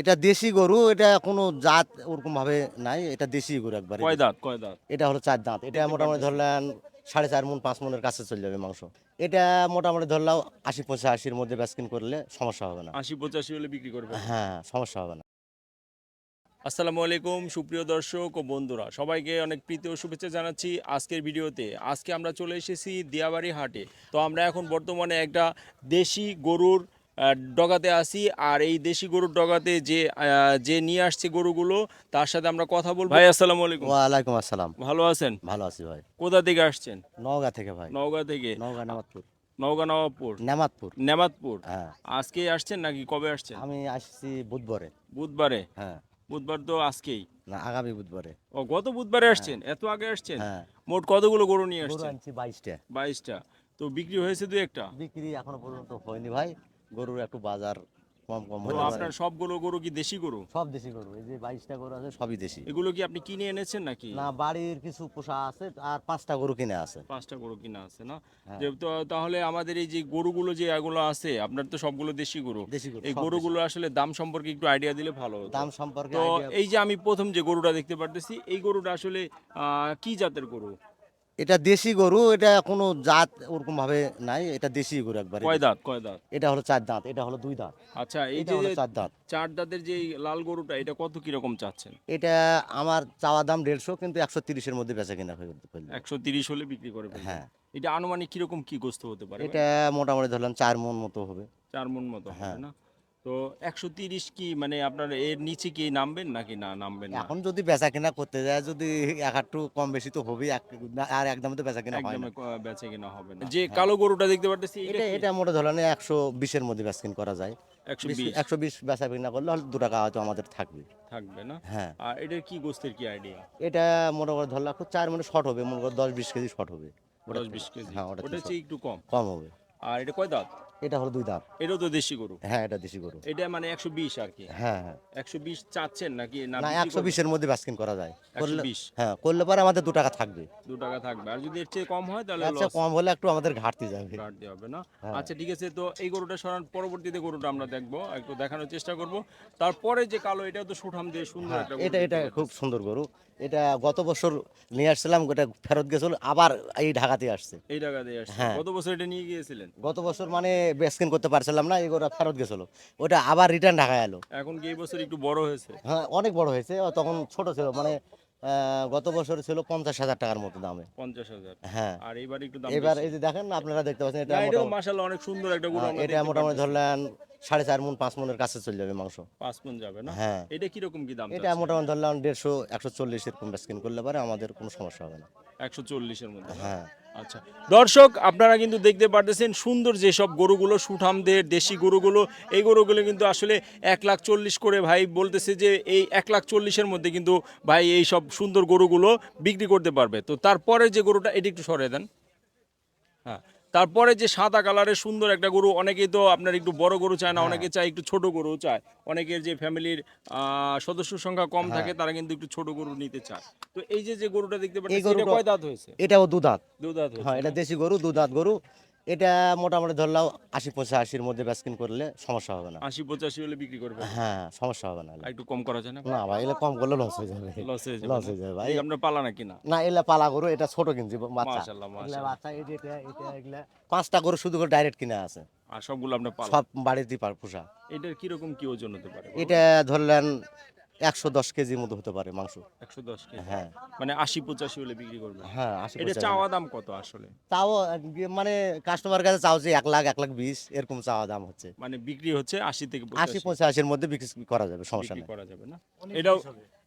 এটা দেশি গরু এটা কোনো জাত ওরকম ভাবে নাই এটা দেশি গরু একবারে। কয় দাঁত কয় দাঁত? এটা হলো চার দাঁত। এটা মোটামুটি। ধরলেন সাড়ে চার মন পাঁচ মনের কাছে চলে যাবে মাংস। এটা মোটামুটি ধরলাম আশি পঁচাশির মধ্যে ব্যাসকিন করলে সমস্যা হবে না। আশি পঁচাশি হলে বিক্রি করবে? হ্যাঁ সমস্যা হবে না। আসসালামু আলাইকুম সুপ্রিয় দর্শক ও বন্ধুরা। সবাইকে অনেক প্রীতি ও শুভেচ্ছা জানাচ্ছি আজকের ভিডিওতে। আজকে আমরা চলে এসেছি দিয়াবাড়ি হাটে। তো আমরা এখন বর্তমানে একটা দেশি গরুর ডগাতে আসি আর এই দেশি গরুর ডগাতে যে যে নিয়ে আসছে গরুগুলো তার সাথে আমরা কথা বলব। ভাই আসসালামু আলাইকুম। ওয়ালাইকুম আসসালাম। ভালো আছেন? ভালো আছি ভাই। কোথা থেকে আসছেন? নওগাঁ থেকে ভাই। নওগাঁ থেকে? নওগাঁ নেমাতপুর। নওগাঁ নবাবপুর নেমাতপুর। নেমাতপুর? হ্যাঁ। আজকে আসছেন নাকি কবে আসছেন? আমি আসছি বুধবারে। বুধবারে? হ্যাঁ। বুধবার তো আজকেই। না আগামী বুধবারে। ও গত বুধবারে আসছেন? এত আগে আসছেন? হ্যাঁ। মোট কতগুলো গরু নিয়ে গরু আসছেন? আনছি বাইশটা। বাইশটা। তো বিক্রি হয়েছে দু একটা? বিক্রি এখনও পর্যন্ত হয়নি ভাই। গরুর একটু বাজার কম কম তো হতে পারে। আপনার সবগুলো গরু কি দেশি গরু? সব দেশি গরু এই যে বাইশটা গরু আছে সবই দেশি। এগুলো কি আপনি কিনে এনেছেন নাকি? না বাড়ির কিছু পোষা আছে আর পাঁচটা গরু কিনে আছে। পাঁচটা গরু কিনা আছে না? হ্যাঁ। যে তো- তাহলে আমাদের এই যে গরুগুলো যে এগুলো আছে আপনার তো সবগুলো দেশি গরু। দেশি গরু এই সব গরুগুলো আসলে দাম সম্পর্কে একটু আইডিয়া দিলে ভালো দেশি। হতো। দাম সম্পর্কে তো idea- এই যে আমি প্রথম যে গরুটা দেখতে পারতেছি এই গরুটা আসলে আহ, কি জাতের গরু? এটা দেশি গরু এটা কোনো জাত ওরকম ভাবে নাই এটা দেশি গরু একবারে। কয় দাঁত কয় দাঁত? এটা হলো চার দাঁত এটা হলো দুই দাঁত। আচ্ছা এই যে চার দাঁত। চার দাঁতের যে লাল গরুটা এটা কত কীরকম চাচ্ছেন? এটা আমার চাওয়া দাম দেড়শো কিন্তু একশো তিরিশের মধ্যে বেচা কিনা হয়ে একশো তিরিশ হলে বিক্রি করে। হ্যাঁ। এটা আনুমানিক কীরকম কি গোস্ত হতে পারে? এটা মোটামুটি ধরলাম চার মন মতো হবে। চার মন মতো হবে হ্যাঁ। না? তো একশো তিরিশ কি মানে আপনার এর নিচে কি নামবেন নাকি না নামবেন না? এখন যদি বেচা কিনা করতে যায় যদি এক একটু কম বেশি তো হবেই এক না- আর একদম তো বেচা কিনা হয় না। একদমই ক- বেচে কিনা হবে না। যে কালো গরুটা দেখতে পারতেছি এটা এটা মোটা ধরনের একশো বিশের মধ্যে বেচকিন করা যায়। একশো বিশ। একশো বিশ বেচা কিনা করলে হয়তো দু টাকা হয়তো আমাদের থাকবে। থাকবে না? হ্যাঁ। আর এটার কি গোস্তের কি আইডিয়া এটা মোটামুটি ধরলাম খুব চার মানে শর্ট হবে মনে করো দশ বিশ কেজি শর্ট হবে। ওটা দশ বিশ কেজি। হ্যাঁ, ওটা একটু কম। কম হবে। আর এটা কয় দাঁত? এটা হলো দুই দাঁত। এটাও তো দেশি গরু? হ্যাঁ এটা দেশি গরু। এটা মানে একশো বিশ আর কি? হ্যাঁ হ্যাঁ। একশো বিশ চাচ্ছেন নাকি না একশো বিশের মধ্যে বেচকিন করা যায়। করলে 120 হ্যাঁ করলে পরে আমাদের দু টাকা থাকবে। দু টাকা থাকবে। আর যদি এর চেয়ে কম হয় তাহলে আচ্ছা কম হলে একটু আমাদের ঘাটতি যাবে। কাটতে হবে না? হ্যাঁ। আচ্ছা ঠিক আছে তো এই গরুটা সরান পরবর্তীতে গরুটা আমরা দেখব। একটু দেখানোর চেষ্টা করব। তারপরে যে কালো এটা তো সুঠাম দিয়ে সুন্দর হ্যাঁ এটা এটা খুব সুন্দর গরু। এটা গত বছর নিয়ে আসছিলাম ওটা ফেরত গেছিল আবার এই ঢাকাতে আসছে। এই দিয়ে আসছে। হ্যাঁ। কত বছর এটা নিয়ে গিয়েছিলেন? গত বছর মানে বেসকিন করতে পারছিলাম না এই গরুটা ফেরত গেছিল। ওটা আবার রিটার্ন ঢাকায় এলো। এখন কি এই বছর একটু বড় হয়েছে? হ্যাঁ অনেক বড় হয়েছে তখন ছোট ছিল মানে আহ, গত বছর ছিল পঞ্চাশ হাজার টাকার মতো দামে। পঞ্চাশ হাজার। হ্যাঁ। আর এবার একটু দাম এবার এই যে দেখেন আপনারা দেখতে পাচ্ছেন এটা মোটামুটি- অনেক সুন্দর একটা হ্যাঁ, এটা মোটামুটি ধরলেন সাড়ে চার মন পাঁচ মনের কাছে চলে যাবে মাংস। পাঁচ মন যাবে না? হ্যাঁ। এটা কীরকম কি দাম এটা মোটামুটি ধরলাম দেড়শো একশো চল্লিশ এরকম বেসকিন করলে পরে আমাদের কোনো সমস্যা হবে না। একশো চল্লিশের মধ্যে হ্যাঁ। আচ্ছা। দর্শক আপনারা কিন্তু দেখতে পারতেছেন সুন্দর যেসব গরুগুলো সুঠামদের দেশি গরুগুলো এই গরুগুলো কিন্তু আসলে এক লাখ চল্লিশ করে ভাই বলতেছে যে এই এক লাখ চল্লিশের মধ্যে কিন্তু ভাই এই সব সুন্দর গরুগুলো বিক্রি করতে পারবে। তো তারপরে যে গরুটা এটি একটু সরে দেন। হ্যাঁ। তারপরে যে সাদা কালারের সুন্দর একটা গরু অনেকেই তো আপনার একটু বড় গরু চায় না অনেকে চায় একটু ছোট গরু চায়। অনেকের যে ফ্যামিলির সদস্য সংখ্যা কম থাকে তারা কিন্তু একটু ছোট গরু নিতে চায়। তো এই যে যে গরুটা দেখতে পাচ্ছেন এটা কয় দাঁত হয়েছে? এটাও দু দাঁত দু দাঁত হ্যাঁ এটা দেশি গরু দু দাঁত গরু। এটা মোটামুটি ধরলাম আশি পঁচাশির মধ্যে বেসকিন করলে সমস্যা হবে না। আশি পঁচাশি হলে বিক্রি করবে? হ্যাঁ সমস্যা হবে না। একটু কম করা যায় না? না ভাই এগুলো কম করলে লস হয়ে যাবে। লস হয়ে যাবে লস হয়ে যাবে ভাই। আপনার পালা নাকি না? না এগুলা পালা গরু এটা ছোট কিনছি বাচ্চা। বাচ্চা এই যে এটা এটা এগুলা। পাঁচটা গরু শুধু করে ডাইরেক্ট কিনে আছে। আর সবগুলো আপনার পালা? সব বাড়িতে পার পোষা। এটার কীরকম কি ওজন হতে পারে? এটা ধরলেন একশো দশ কেজির মতো হতে পারে মাংস। একশো দশ কেজি? হ্যাঁ। মানে আশি পঁচাশি হলে বিক্রি করবে? হ্যাঁ আশি এটা চাওয়া দাম কত আসলে? তাও মানে কাস্টমার কাছে চাও যে এক লাখ এক লাখ বিশ এরকম চাওয়া দাম হচ্ছে। মানে বিক্রি হচ্ছে আশি থেকে আশি পঁচাশি পঁচাশির মধ্যে বিক্রি করা যাবে সমস্যা নেই। করা যাবে না? এটাও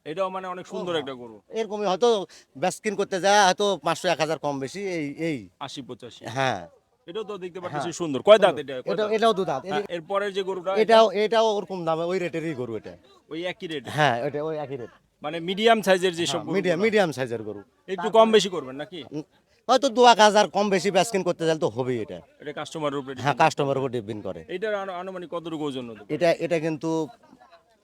এটাও মানে অনেক সুন্দর একটা গরু। এরকমই হয়তো ব্যাসকিন করতে যায় হয়তো পাঁচশো এক হাজার কম বেশি এই এই। আশি পঁচাশি। হ্যাঁ। এটাও তো দেখতে পাচ্ছি সুন্দর। কয় দাঁত এটা? এটা এটাও দু দাঁত। হ্যাঁ, যে গরুটা এটাও এটাও ওরকম দামে ওই রেটেরই গরু এটা। ওই একই রেট? হ্যাঁ ওইটা ওই একই রেট। মানে মিডিয়াম সাইজের যে সব মিডিয়াম মিডিয়াম সাইজের গরু। একটু কম বেশি করবেন নাকি? হয়তো দু এক হাজার কম বেশি ব্যাসকিন করতে গেলে তো হবেই এটা। এটা কাস্টমারের উপরে হ্যাঁ উপর ডিপেন্ড করে। আনু- আনুমানিক কতটুকু ওজন এটা এটা কিন্তু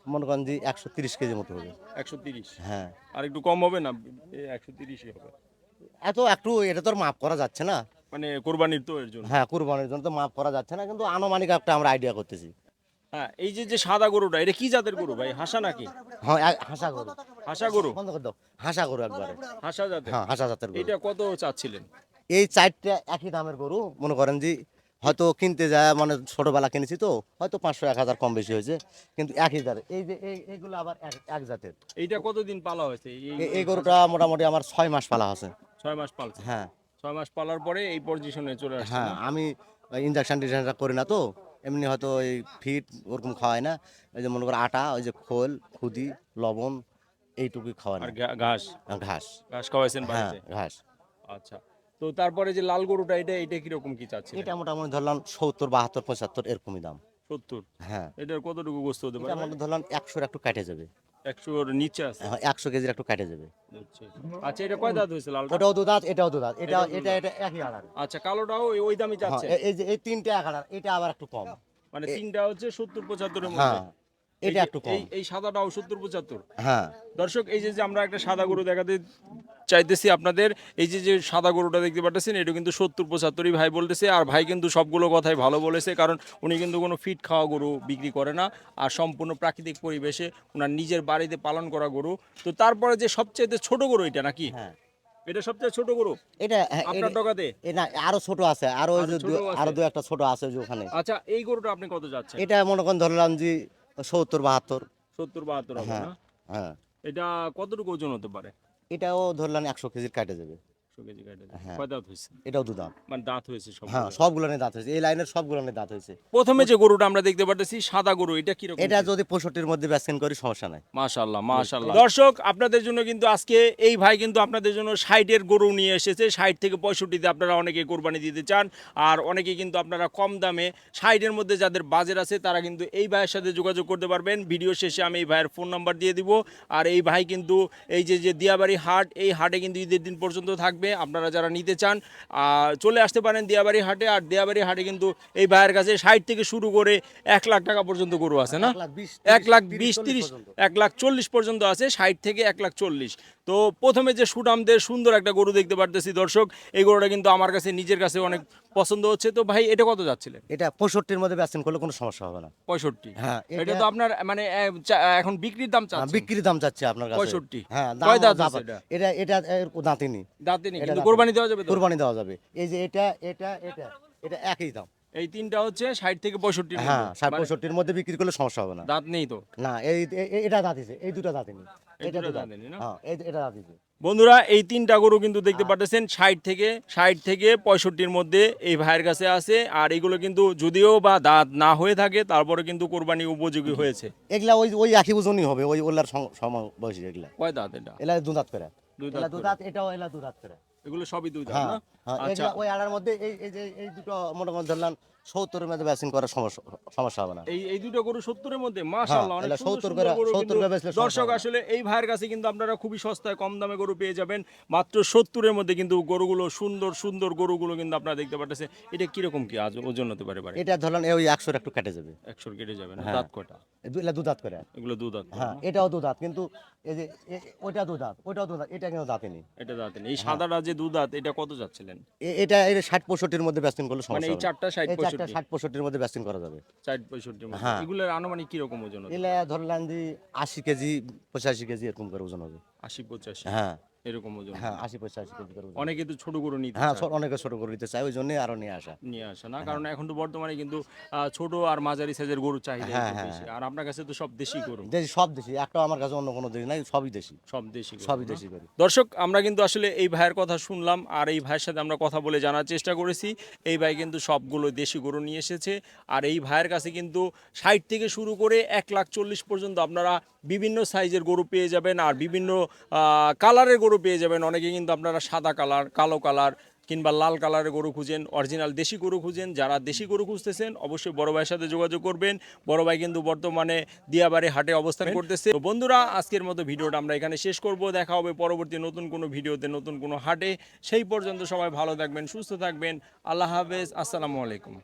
মনে করেন যে একশো তিরিশ কেজি মতো হবে। একশো তিরিশ? হ্যাঁ। আর একটু কম হবে না? একশো তিরিশই হবে। এত একটু এটা তো আর মাপ করা যাচ্ছে না। মানে কোরবানির তো এর জন্য। হ্যাঁ কুরবানির জন্য তো মাপ করা যাচ্ছে না কিন্তু আনুমানিক একটা আমরা আইডিয়া করতেছি। হ্যাঁ এই যে যে সাদা গরুটা এটা কি জাতের গরু ভাই? হাসা নাকি? হ্যাঁ হাসা গরু। হাসা গরু? বন্ধ করে দাও। হাসা গরু একবারে। হাসা জাতের? হ্যাঁ হাসা জাতের গরু। এটা কত চাচ্ছিলেন? এই চারটা একই দামের গরু। মনে করেন যে হয়তো কিনতে যায় মানে ছোটবেলা কিনেছি তো হয়তো পাঁচশো এক হাজার কম বেশি হয়েছে কিন্তু একই জাতের এই যে এই এইগুলো আবার এক এক জাতের। এইটা কতদিন পালা হয়েছে? এই- এই গরুটা মোটামুটি আমার ছয় মাস পালা আছে ছয় মাস পালছে? হ্যাঁ। ছয় মাস পালার পরে এই পজিশনে চলে আসছে হ্যাঁ আমি ইঞ্জেকশন টিনজেকশন করি না তো। এমনি হয়তো ওই ফিট ওরকম খাওয়াই না। ওই যে মনে করো আটা ওই যে খোল খুদি লবণ এইটুকুই খাওয়াই আর না ঘাস? ঘাস। ঘাস খাওয়াইছেন হ্যাঁ ঘাস। আচ্ছা। তো তারপরে যে লাল গরুটা এটা এটা কীরকম কি চাচ্ছে এটা মোটামুটি ধরলাম সত্তর বাহাত্তর পঁচাত্তর এরকমই দাম। সত্তর? হ্যাঁ। এটার কতটুকু গোস্ত হতে পারে? ধরলাম একশোর একটু কাটে যাবে। একশোর নিচে আছে? একশো কেজির একটু কাটে যাবে। আচ্ছা এটা কয় দাঁত হয়েছে লালটা ওটাও দুধাত এটাও দুধাত এটা এটা এটা একই আলার আচ্ছা কালোটাও ওই- দামই হ্যাঁ এই যে এই তিনটে এক আলার এটা আবার একটু কম। মানে তিনটা হচ্ছে সত্তর পঁচাত্তরের মধ্যে? হ্যাঁ এটা যে- একটু কম। এই সাদাটাও সত্তর পঁচাত্তর? হ্যাঁ। দর্শক এই যে যে আমরা একটা সাদা গরু দেখাতে চাইতেছি আপনাদের এই যে যে সাদা গরুটা দেখতে পাচ্ছেন এটা কিন্তু সত্তর পঁচাত্তরই ভাই বলতেছে আর ভাই কিন্তু সবগুলো কথাই ভালো বলেছে কারণ উনি কিন্তু কোনো ফিট খাওয়া গরু বিক্রি করে না আর সম্পূর্ণ প্রাকৃতিক পরিবেশে ওনার নিজের বাড়িতে পালন করা গরু। তো তারপরে যে সবচেয়ে ছোট গরু এটা নাকি? হ্যাঁ। এটা সবচেয়ে ছোট গরু? এটা হ্যাঁ, আপনার না আরও ছোট আছে আরও আরও দু- একটা ছোট আছে ওখানে। আচ্ছা এই গরুটা আপনি কত এটা মনে করেন ধরলাম যে সত্তর বাহাত্তর। সত্তর বাহাত্তর হ্যাঁ। হ্যাঁ। এটা কতটুকু ওজন হতে পারে? এটাও ধরলাম একশো কেজির কাটে যাবে। কেজি হ্যাঁ। কয় দাঁত হয়েছে? এটাও দু দাম মানে দাঁত হয়েছে সব হ্যাঁ সবগুলো দাঁত হয়েছে। এই লাইনের সবগুলো দাঁত হয়েছে। প্রথমে যে গরুটা আমরা দেখতে পাচ্ছি সাদা গরু এটা কীরকম এটা যদি পঁয়ষট্টির মধ্যে ব্যাসকেন করি সমস্যা নাই। মাশাল্লাহ মাশাল্লাহ দর্শক আপনাদের জন্য কিন্তু আজকে এই ভাই কিন্তু আপনাদের জন্য ষাটের গরু নিয়ে এসেছে। ষাট থেকে পঁয়ষট্টিতে আপনারা অনেকে কোরবানি দিতে চান আর অনেকে কিন্তু আপনারা কম দামে ষাটের মধ্যে যাদের বাজেট আছে তারা কিন্তু এই ভাইয়ের সাথে যোগাযোগ করতে পারবেন। ভিডিও শেষে আমি এই ভাইয়ের ফোন নাম্বার দিয়ে দিব। আর এই ভাই কিন্তু এই যে যে দিয়াবাড়ি হাট এই হাটে কিন্তু ঈদের দিন পর্যন্ত থাকবে। আপনারা যারা নিতে চান চলে আসতে পারেন দিয়াবাড়ি হাটে। আর দিয়াবাড়ি হাটে কিন্তু এই ভাইয়ের কাছে ষাট থেকে শুরু করে এক লাখ টাকা পর্যন্ত গরু আছে না? এক লাখ বিশ, তিরিশ। এক লাখ চল্লিশ পর্যন্ত আছে ষাট থেকে এক লাখ চল্লিশ। তো প্রথমে যে সুনামদের সুন্দর একটা গরু দেখতে পারতেছি দর্শক এই গরুটা কিন্তু আমার কাছে নিজের কাছে অনেক পছন্দ হচ্ছে তো ভাই এটা কত যাচ্ছিলেন? এটা পঁয়ষট্টির মধ্যে ব্যাসকেন করলে কোনো সমস্যা হবে না। পঁয়ষট্টি? হ্যাঁ এটা তো আপনার মানে চা- এখন বিক্রির দাম হ্যাঁ, চাচ্ছেন। বিক্রির দাম চাচ্ছে আপনার কাছে। 65 হ্যাঁ কয় দাঁত দাম আছে এটা? এটা এটা এর দাঁতিনি। দাঁতে নেই এটা কিন্তু দাঁতে কোরবানি দেওয়া যাবে তো? কোরবানি দেওয়া যাবে। এই যে এটা এটা এটা এটা একই দাম। এই তিনটা হচ্ছে ষাট থেকে পঁয়ষট্টি হ্যাঁ ষাট পঁয়ষট্টির মধ্যে বিক্রি করলে সমস্যা হবে না। দাঁত নেই তো? না এই এ- এ- এটা দাঁতিছে এই দুটো দাঁতিনি এই এটা দুটো দুটো। দাঁতিনি না? হ্যাঁ এই- এটা দাঁতিছে বন্ধুরা এই তিনটা গরু কিন্তু দেখতে পাচ্ছেন ষাট থেকে ষাট থেকে পঁয়ষট্টির মধ্যে এই ভাইয়ের কাছে আছে। আর এগুলো কিন্তু যদিও বা দাঁত না হয়ে থাকে তারপরে কিন্তু কোরবানি উপযোগী হয়েছে। এগুলা ওই ওই একই ওজনই হবে ওই ওলার সম- সম বয়সী এগুলা। কয় দাঁত এটা? এলা দু দাঁত করে। দুই এলা দাঁত দু দাঁত এটাও এলা দু দাঁত করে। এগুলো সবই দুই দাঁত হ্যাঁ। না? হ্যাঁ এগুলা ওই আড়ার মধ্যে এই এই যে এই দুটো মোটামুটি ধরলাম সত্তরের মধ্যে ব্যাসিং করার সমস্যা সমস্যা হবে না। এই এই দুটো গরু সত্তরের মধ্যে মাশাআল্লাহ অনেক এলা সুন্দর 70 সুন্দর করে- গরু 70 কিন্তু করে বেচলে সমস্যা দর্শক আসলে এই ভাইয়ের কাছে কিন্তু আপনারা খুবই সস্তায় কম দামে গরু পেয়ে যাবেন। মাত্র সত্তরের মধ্যে কিন্তু গরুগুলো সুন্দর সুন্দর গরুগুলো কিন্তু আপনারা দেখতে পাচ্ছেন এটা কীরকম কি আজ ওজন হতে পারে এটা ধরলাম ওই একশোর একটু কেটে যাবে। একশোর কেটে যাবে না? হ্যাঁ। দাঁত দু- দাঁত করে। এগুলো দু দাঁত হ্যাঁ এটাও দু দাঁত কিন্তু এই যে এ- ওইটা দু দাঁত দু দাঁত এটা কিন্তু এটা দাঁত নেই। এই সাদাটা যে দু দাঁত এটা কত যাচ্ছিলেন? এ- এটা এটা ষাট পঁয়ষট্টির মধ্যে ব্যাসিং করলে মানে সমস্যা এই চারটা ষাট চারটা পঁয়ষট্টি? ষাট পঁয়ষট্টির মধ্যে ব্যাসিং করা যাবে। ষাট পঁয়ষট্টির মধ্যে? হ্যাঁ। এগুলোর আনুমানিক কীরকম ওজন এগুলো এলে ধরলাম যে আশি কেজি পঁচাশি কেজি এরকম করে ওজন হবে। আশি পঁচাশি? হ্যাঁ। এরকম ওজন হ্যাঁ আশি পঁচাশি কেজি করে অনেকে তো ছোট গরু নিতে হ্যাঁ চায়। অনেকে ছোট নিতে চাই ওই জন্যই আরও নিয়ে আসা। নিয়ে আসে না? কারণ এখন তো বর্তমানে কিন্তু ছোট আর মাঝারি সাইজের গরু চাহিদা হ্যাঁ, হ্যাঁ, আর আপনার কাছে তো সব দেশি গরু। দেশি সব দেশি। একটাও আমার কাছে অন্য কোনো দেশি নাই সবই দেশি। সব দেশি সবই দেশি করি দর্শক আমরা কিন্তু আসলে এই ভাইয়ের কথা শুনলাম আর এই ভাইয়ের সাথে আমরা কথা বলে জানার চেষ্টা করেছি। এই ভাই কিন্তু সবগুলো দেশি গরু নিয়ে এসেছে আর এই ভাইয়ের কাছে কিন্তু ষাট থেকে শুরু করে এক লাখ চল্লিশ পর্যন্ত আপনারা বিভিন্ন সাইজের গরু পেয়ে যাবেন আর বিভিন্ন কালারের গরু পেয়ে যাবেন। অনেকে কিন্তু আপনারা সাদা কালার কালো কালার কিংবা লাল কালারের গরু খুঁজেন অরিজিনাল দেশি গরু খুঁজেন। যারা দেশি গরু খুঁজতেছেন অবশ্যই বড় ভাইয়ের সাথে যোগাযোগ করবেন। বড় ভাই কিন্তু বর্তমানে দিয়াবাড়ি হাটে অবস্থান করতেছে। তো বন্ধুরা আজকের মতো ভিডিওটা আমরা এখানে শেষ করব। দেখা হবে পরবর্তী নতুন কোনো ভিডিওতে নতুন কোনো হাটে। সেই পর্যন্ত সবাই ভালো থাকবেন সুস্থ থাকবেন। আল্লাহ হাফেজ। আসসালামু আলাইকুম।